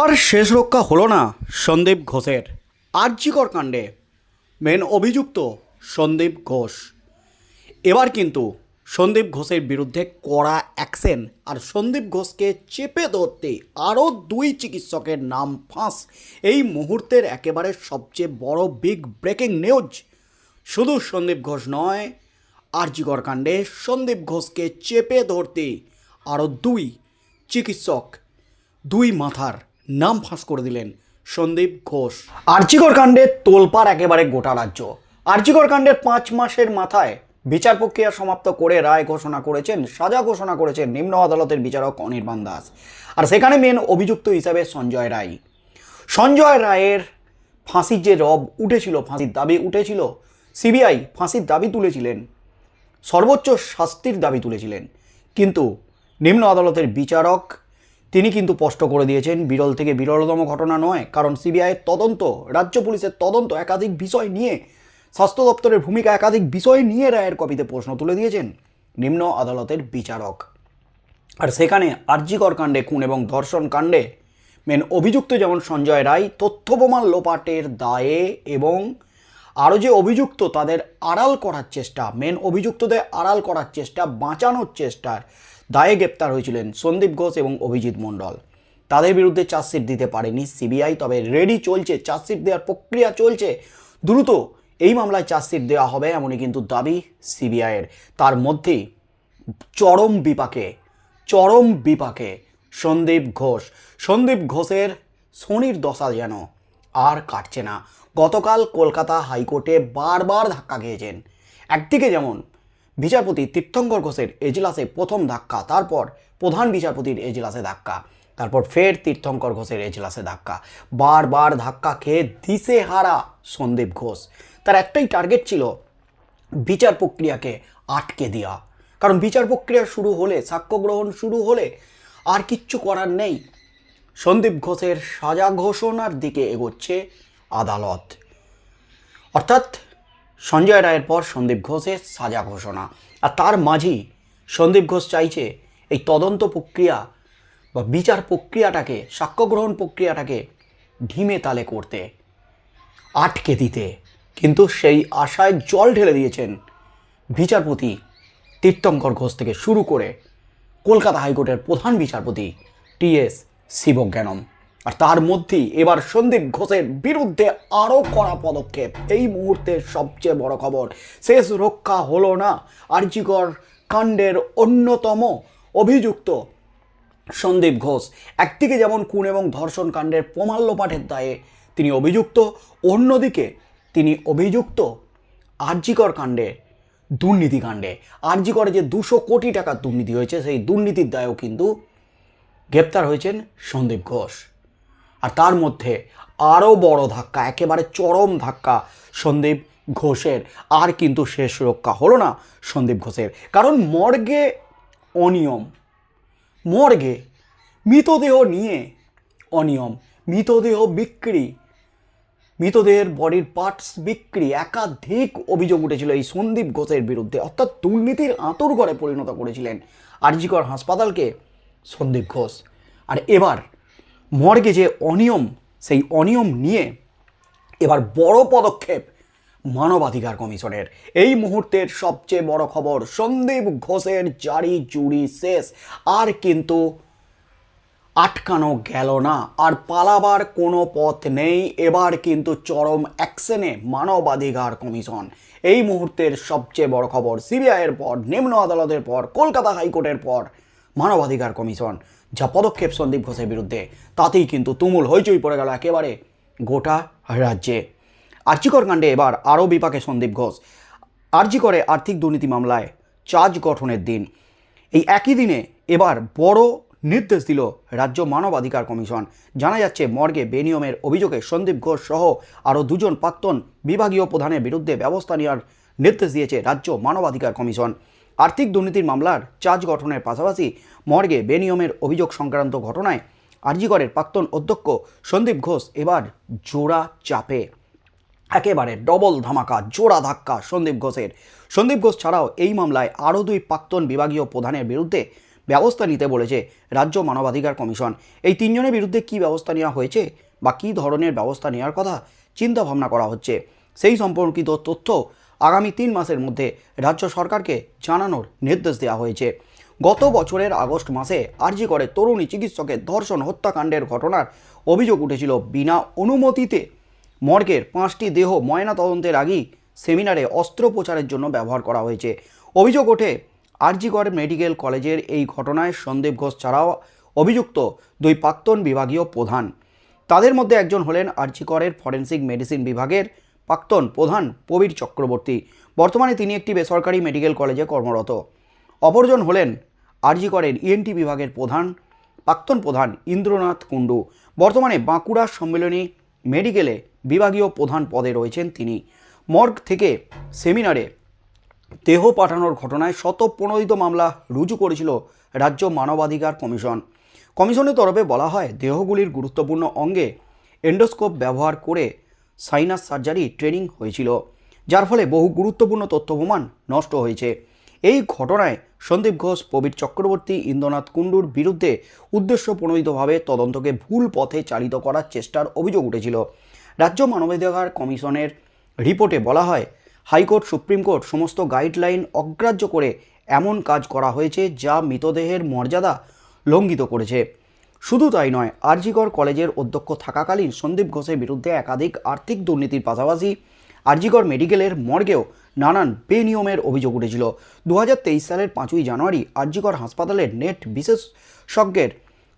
আর শেষ রক্ষা হলো না সন্দীপ ঘোষের। আর্যিকর কাণ্ডে মেন অভিযুক্ত সন্দীপ ঘোষ। এবার কিন্তু সন্দীপ ঘোষের বিরুদ্ধে কড়া অ্যাকশন আর সন্দীপ ঘোষকে চেপে ধরতে আরও দুই চিকিৎসকের নাম ফাঁস। এই মুহূর্তের একেবারে সবচেয়ে বড় বিগ ব্রেকিং নিউজ শুধু সন্দীপ ঘোষ নয়, আরজিকর কাণ্ডে সন্দীপ ঘোষকে চেপে ধরতে আরও দুই চিকিৎসক, দুই মাথার নাম ফাঁস করে দিলেন সন্দীপ ঘোষ। আর্চিকর কাণ্ডে তোলপাড় একেবারে গোটা রাজ্য। আর্চিকর কাণ্ডের পাঁচ মাসের মাথায় বিচার প্রক্রিয়া সমাপ্ত করে রায় ঘোষণা করেছেন, সাজা ঘোষণা করেছেন নিম্ন আদালতের বিচারক অনির্বাণ দাস। আর সেখানে মেন অভিযুক্ত হিসাবে সঞ্জয় রায়। সঞ্জয় রায়ের ফাঁসির যে রব উঠেছিল, ফাঁসির দাবি উঠেছিল, সিবিআই ফাঁসির দাবি তুলেছিলেন, সর্বোচ্চ শাস্তির দাবি তুলেছিলেন। কিন্তু নিম্ন আদালতের বিচারক তিনি কিন্তু স্পষ্ট করে দিয়েছেন, বিরল থেকে বিরলতম ঘটনা নয়, কারণ সিবিআইয়ের তদন্ত, রাজ্য পুলিশের তদন্ত একাধিক বিষয় নিয়ে, স্বাস্থ্য দপ্তরের ভূমিকা একাধিক বিষয় নিয়ে রায়ের কপিতে প্রশ্ন তুলে দিয়েছেন নিম্ন আদালতের বিচারক। আর সেখানে আর্যিকর কাণ্ডে খুন এবং ধর্ষণ কাণ্ডে মেন অভিযুক্ত যেমন সঞ্জয় রায়, তথ্য লোপাটের দায়ে এবং আরও যে অভিযুক্ত তাদের আড়াল করার চেষ্টা মেন অভিযুক্তদের আড়াল করার চেষ্টা, বাঁচানোর চেষ্টার দায়ে গ্রেপ্তার হয়েছিলেন সন্দীপ ঘোষ এবং অভিজিৎ মণ্ডল। তাদের বিরুদ্ধে চার্জশিট দিতে পারেনি সিবিআই, তবে রেডি চলছে চার্জশিট দেওয়ার প্রক্রিয়া চলছে। দ্রুত এই মামলায় চার্জশিট দেওয়া হবে এমনই কিন্তু দাবি সিবিআইয়ের তার মধ্যেই চরম বিপাকে চরম বিপাকে সন্দীপ ঘোষ। সন্দীপ ঘোষের শনির দশা যেন আর কাটছে না। গতকাল কলকাতা হাইকোর্টে বারবার ধাক্কা খেয়েছেন। একদিকে যেমন বিচারপতি তীর্থঙ্কর ঘোষের এজলাসে প্রথম ধাক্কা, তারপর প্রধান বিচারপতির এজলাসে ধাক্কা, তারপর ফের তীর্থঙ্কর ঘোষের এজলাসে ধাক্কা। বারবার ধাক্কা খেয়ে দিশে হারা সন্দীপ ঘোষ। তার একটাই টার্গেট ছিল বিচার প্রক্রিয়াকে আটকে দেওয়া কারণ বিচার প্রক্রিয়া শুরু হলে সাক্ষ্য গ্রহণ শুরু হলে আর কিচ্ছু করার নেই। সন্দীপ ঘোষের সাজা ঘোষণার দিকে এগোচ্ছে আদালত। অর্থাৎ সঞ্জয় রায়ের পর সন্দীপ ঘোষের সাজা ঘোষণা। আর তার মাঝেই সন্দীপ ঘোষ চাইছে এই তদন্ত প্রক্রিয়া বা বিচার প্রক্রিয়াটাকে সাক্ষ্য গ্রহণ প্রক্রিয়াটাকে ঢিমে তালে করতে, আটকে দিতে। কিন্তু সেই আশায় জল ঢেলে দিয়েছেন বিচারপতি তীর্থঙ্কর ঘোষ থেকে শুরু করে কলকাতা হাইকোর্টের প্রধান বিচারপতি টি এস শিবজ্ঞানম। আর তার মধ্যেই এবার সন্দীপ ঘোষের বিরুদ্ধে আরও কড়া পদক্ষেপ। এই মুহূর্তের সবচেয়ে বড় খবর, শেষ রক্ষা হলো না আর্জিকর কাণ্ডের অন্যতম অভিযুক্ত সন্দীপ ঘোষ। একদিকে যেমন খুন এবং ধর্ষণ কাণ্ডের প্রমাণ লোপাটের দায়ে তিনি অভিযুক্ত, অন্যদিকে তিনি অভিযুক্ত আর্যিকর কাণ্ডে দুর্নীতিকাণ্ডে আর্যিকরে যে দুশো কোটি টাকার দুর্নীতি হয়েছে, সেই দুর্নীতির দায়েও কিন্তু গ্রেপ্তার হয়েছেন সন্দীপ ঘোষ। আর তার মধ্যে আরও বড় ধাক্কা, একেবারে চরম ধাক্কা সন্দীপ ঘোষের। আর কিন্তু শেষ রক্ষা হলো না সন্দীপ ঘোষের। কারণ মর্গে অনিয়ম। মর্গে মৃতদেহ নিয়ে অনিয়ম। মৃতদেহ বিক্রি। মৃতদেহের বডির পার্টস বিক্রি। একাধিক অভিযোগ উঠেছিল এই সন্দীপ ঘোষের বিরুদ্ধে। অর্থাৎ দুর্নীতির আঁতর ঘরে পরিণত করেছিলেন আরজিকর হাসপাতালকে সন্দীপ ঘোষ। আর এবার মর্গে যে অনিয়ম, সেই অনিয়ম নিয়ে এবার বড় পদক্ষেপ মানবাধিকার কমিশনের। এই মুহূর্তের সবচেয়ে বড় খবর, সন্দীপ ঘোষের জারি জুড়ি শেষ। আর কিন্তু আটকানো গেল না। আর পালাবার কোনো পথ নেই। এবার কিন্তু চরম অ্যাকশনে মানবাধিকার কমিশন। এই মুহূর্তের সবচেয়ে বড় খবর, সিবিআইয়ের পর, নিম্ন আদালতের পর, কলকাতা হাইকোর্টের পর মানবাধিকার কমিশন, যা পদক্ষেপ সন্দীপ ঘোষের বিরুদ্ধে, তাতেই কিন্তু তুমুল হইচই পড়ে গেল একেবারে গোটা রাজ্যে। আর্চিকর কাণ্ডে এবার আরও বিপাকে সন্দীপ ঘোষ। আর্জি করে আর্থিক দুর্নীতি মামলায় চার্জ গঠনের দিন। এই একই দিনে এবার বড় নির্দেশ দিল রাজ্য মানবাধিকার কমিশন। জানা যাচ্ছে, মর্গে বেনিয়মের অভিযোগে সন্দীপ ঘোষ সহ আরও দুজন প্রাক্তন বিভাগীয় প্রধানের বিরুদ্ধে ব্যবস্থা নেওয়ার নির্দেশ দিয়েছে রাজ্য মানবাধিকার কমিশন। আর্থিক দুর্নীতির মামলার চার্জ গঠনের পাশাপাশি মর্গে বেনিয়মের অভিযোগ সংক্রান্ত ঘটনায় আরজিগড়ের প্রাক্তন অধ্যক্ষ সন্দীপ ঘোষ এবার জোড়া চাপে। একেবারে ডবল ধামাকা, জোড়া ধাক্কা সন্দীপ ঘোষের। সন্দীপ ঘোষ ছাড়াও এই মামলায় আরও দুই প্রাক্তন বিভাগীয় প্রধানের বিরুদ্ধে ব্যবস্থা নিতে বলেছে রাজ্য মানবাধিকার কমিশন। এই তিনজনের বিরুদ্ধে কি ব্যবস্থা নেওয়া হয়েছে বা কী ধরনের ব্যবস্থা নেওয়ার কথা চিন্তা ভাবনা করা হচ্ছে। সেই সম্পর্কিত তথ্য আগামী তিন মাসের মধ্যে রাজ্য সরকারকে জানানোর নির্দেশ দেওয়া হয়েছে। গত বছরের আগস্ট মাসে আরজি করে তরুণী চিকিৎসকের ধর্ষণ হত্যাকাণ্ডের ঘটনার অভিযোগ উঠেছিল। বিনা অনুমতিতে মর্গের পাঁচটি দেহ ময়না তদন্তের আগেই সেমিনারে অস্ত্রোপচারের জন্য ব্যবহার করা হয়েছে। অভিযোগ ওঠে আরজিগড় মেডিকেল কলেজের এই ঘটনায় সন্দীপ ঘোষ ছাড়াও অভিযুক্ত দুই প্রাক্তন বিভাগীয় প্রধান। তাদের মধ্যে একজন হলেন আরজিকরের ফরেন্সিক মেডিসিন বিভাগের প্রাক্তন প্রধান প্রবীর চক্রবর্তী। বর্তমানে তিনি একটি বেসরকারি মেডিকেল কলেজে কর্মরত। অপরজন হলেন আরজিকরের ইএনটি বিভাগের প্রধান, প্রাক্তন প্রধান ইন্দ্রনাথ কুণ্ডু। বর্তমানে বাঁকুড়া সম্মেলনী মেডিকেলে বিভাগীয় প্রধান পদে রয়েছেন তিনি। মর্গ থেকে সেমিনারে দেহ পাঠানোর ঘটনায় শতপ্রণোদিত মামলা রুজু করেছিল রাজ্য মানবাধিকার কমিশন। কমিশনের তরফে বলা হয়, দেহগুলির গুরুত্বপূর্ণ অঙ্গে এন্ডোস্কোপ ব্যবহার করে সাইনাস সার্জারি ট্রেনিং হয়েছিল, যার ফলে বহু গুরুত্বপূর্ণ তথ্য প্রমাণ নষ্ট হয়েছে। এই ঘটনায় সন্দীপ ঘোষ, প্রবীর চক্রবর্তী, ইন্দ্রনাথ কুণ্ডুর বিরুদ্ধে উদ্দেশ্যপ্রণোদিতভাবে তদন্তকে ভুল পথে চালিত করার চেষ্টার অভিযোগ উঠেছিল। রাজ্য মানবাধিকার কমিশনের রিপোর্টে বলা হয়, হাইকোর্ট, সুপ্রিম কোর্ট সমস্ত গাইডলাইন অগ্রাহ্য করে এমন কাজ করা হয়েছে যা মৃতদেহের মর্যাদা লঙ্ঘিত করেছে। শুধু তাই নয় আরজিগড় কলেজের অধ্যক্ষ থাকাকালীন সন্দীপ ঘোষের বিরুদ্ধে একাধিক আর্থিক দুর্নীতির পাশাপাশি আরজিগড় মেডিকেলের মর্গেও নানান বেনিয়মের অভিযোগ উঠেছিল। দু হাজার তেইশ সালের পাঁচই জানুয়ারি আরজিগড় হাসপাতালের নেট বিশেষজ্ঞের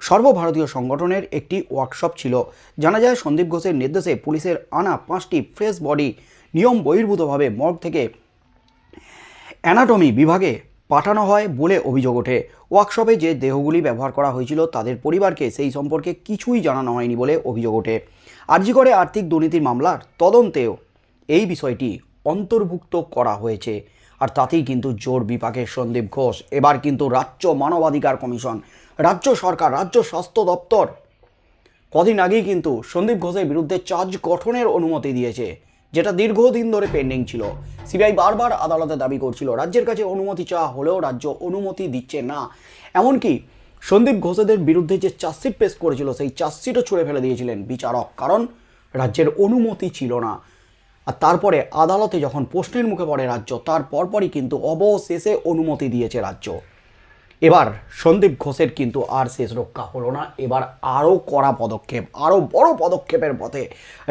সর্বভারতীয় সংগঠনের একটি ওয়ার্কশপ ছিল। জানা যায়, সন্দীপ ঘোষের নির্দেশে পুলিশের আনা পাঁচটি ফ্রেশ বডি নিয়ম বহির্ভূতভাবে মর্গ থেকে অ্যানাটমি বিভাগে পাঠানো হয় বলে অভিযোগ ওঠে। ওয়ার্কশপে যে দেহগুলি ব্যবহার করা হয়েছিল তাদের পরিবারকে সেই সম্পর্কে কিছুই জানানো হয়নি বলে অভিযোগ ওঠে। আরজি করে আর্থিক দুর্নীতির মামলার তদন্তেও এই বিষয়টি অন্তর্ভুক্ত করা হয়েছে। আর তাতেই কিন্তু জোর বিপাকের সন্দীপ ঘোষ। এবার কিন্তু রাজ্য মানবাধিকার কমিশন, রাজ্য সরকার, রাজ্য স্বাস্থ্য দপ্তর কদিন আগেই কিন্তু সন্দীপ ঘোষের বিরুদ্ধে চার্জ গঠনের অনুমতি দিয়েছে। যেটা দীর্ঘদিন ধরে পেন্ডিং ছিল। সিবিআই বারবার আদালতে দাবি করছিল, রাজ্যের কাছে অনুমতি চাওয়া হলেও রাজ্য অনুমতি দিচ্ছে না। এমনকি সন্দীপ ঘোষেদের বিরুদ্ধে যে চার্জশিট পেশ করেছিল, সেই চার্জশিটও ছুড়ে ফেলে দিয়েছিলেন বিচারক, কারণ রাজ্যের অনুমতি ছিল না। আর তারপরে আদালতে যখন প্রশ্নের মুখে পড়ে রাজ্য তার পরপরই কিন্তু অবশেষে অনুমতি দিয়েছে রাজ্য। এবার সন্দীপ ঘোষের কিন্তু আর শেষ রক্ষা হলো না। এবার আরও কড়া পদক্ষেপ, আরও বড় পদক্ষেপের পথে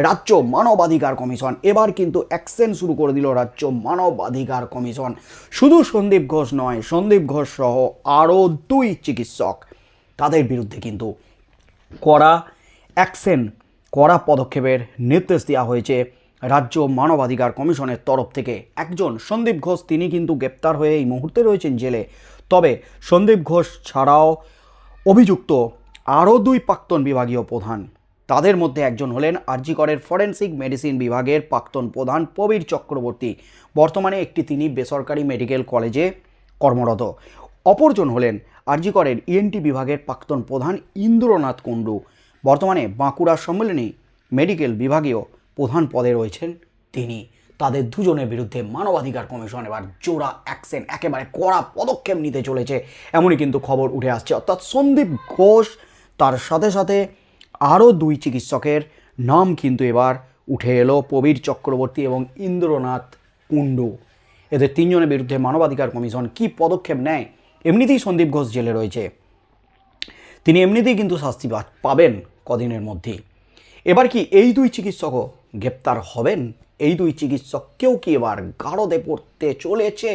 রাজ্য মানবাধিকার কমিশন। এবার কিন্তু অ্যাকশন শুরু করে দিল রাজ্য মানবাধিকার কমিশন। শুধু সন্দীপ ঘোষ নয়, সন্দীপ ঘোষ সহ আরও দুই চিকিৎসক তাদের বিরুদ্ধে কিন্তু কড়া অ্যাকশন কড়া পদক্ষেপের নির্দেশ দেওয়া হয়েছে রাজ্য মানবাধিকার কমিশনের তরফ থেকে। একজন সন্দীপ ঘোষ, তিনি কিন্তু গ্রেপ্তার হয়ে এই মুহূর্তে রয়েছেন জেলে। তবে সন্দীপ ঘোষ ছাড়াও অভিযুক্ত আরও দুই প্রাক্তন বিভাগীয় প্রধান। তাদের মধ্যে একজন হলেন আরজিকরের ফরেন্সিক মেডিসিন বিভাগের প্রাক্তন প্রধান প্রবীর চক্রবর্তী। বর্তমানে একটি তিনি বেসরকারি মেডিকেল কলেজে কর্মরত। অপরজন হলেন আরজিকরের ইএনটি বিভাগের প্রাক্তন প্রধান ইন্দ্রনাথ কুণ্ডু। বর্তমানে বাঁকুড়া সম্মেলনী মেডিকেল বিভাগীয় প্রধান পদে রয়েছেন তিনি। তাদের দুজনের বিরুদ্ধে মানবাধিকার কমিশন এবার জোড়া অ্যাকশন একেবারে কড়া পদক্ষেপ নিতে চলেছে। এমনই কিন্তু খবর উঠে আসছে। অর্থাৎ সন্দীপ ঘোষ তার সাথে সাথে আরও দুই চিকিৎসকের নাম কিন্তু এবার উঠে এলো, প্রবীর চক্রবর্তী এবং ইন্দ্রনাথ কুণ্ডু। এদের তিনজনের বিরুদ্ধে মানবাধিকার কমিশন কি পদক্ষেপ নেয়, এমনিতেই সন্দীপ ঘোষ জেলে রয়েছে। তিনি এমনিতেই কিন্তু শাস্তি পাবেন কদিনের মধ্যেই। এবার কি এই দুই চিকিৎসকও গ্রেপ্তার হবেন? এই দুই চিকিৎসককেও কি এবার গাঢ়দে পড়তে চলেছে?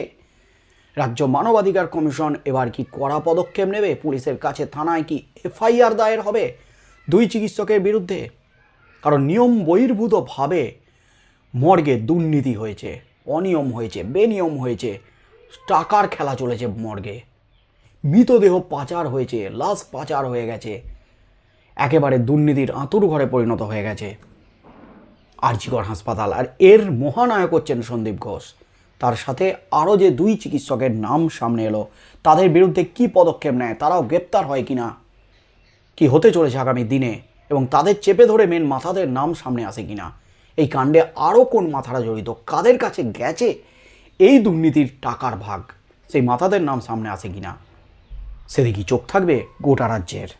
রাজ্য মানবাধিকার কমিশন এবার কি কড়া পদক্ষেপ নেবে? পুলিশের কাছে থানায় কি এফআইআর দায়ের হবে? দুই চিকিৎসকের বিরুদ্ধে কারণ নিয়ম বহির্ভূতভাবে মর্গে দুর্নীতি হয়েছে, অনিয়ম হয়েছে, বেনিয়ম হয়েছে, টাকার খেলা চলেছে মর্গে। মৃতদেহ পাচার হয়েছে, লাশ পাচার হয়ে গেছে, একেবারে দুর্নীতির আঁতুর ঘরে পরিণত হয়ে গেছে। আরজিগড় হাসপাতাল। আর এর মহানায়ক হচ্ছেন সন্দীপ ঘোষ। তার সাথে আরও যে দুই চিকিৎসকের নাম সামনে এলো, তাদের বিরুদ্ধে কি পদক্ষেপ নেয়, তারাও গ্রেপ্তার হয় কি না কি হতে চলেছে আগামী দিনে, এবং তাদের চেপে ধরে মেন মাথাদের নাম সামনে আসে কিনা, এই কাণ্ডে আরও কোন মাথারা জড়িত, কাদের কাছে গেছে, এই দুর্নীতির টাকার ভাগ, সেই মাথাদের নাম সামনে আসে কি না সেদিকে চোখ থাকবে গোটা রাজ্যের?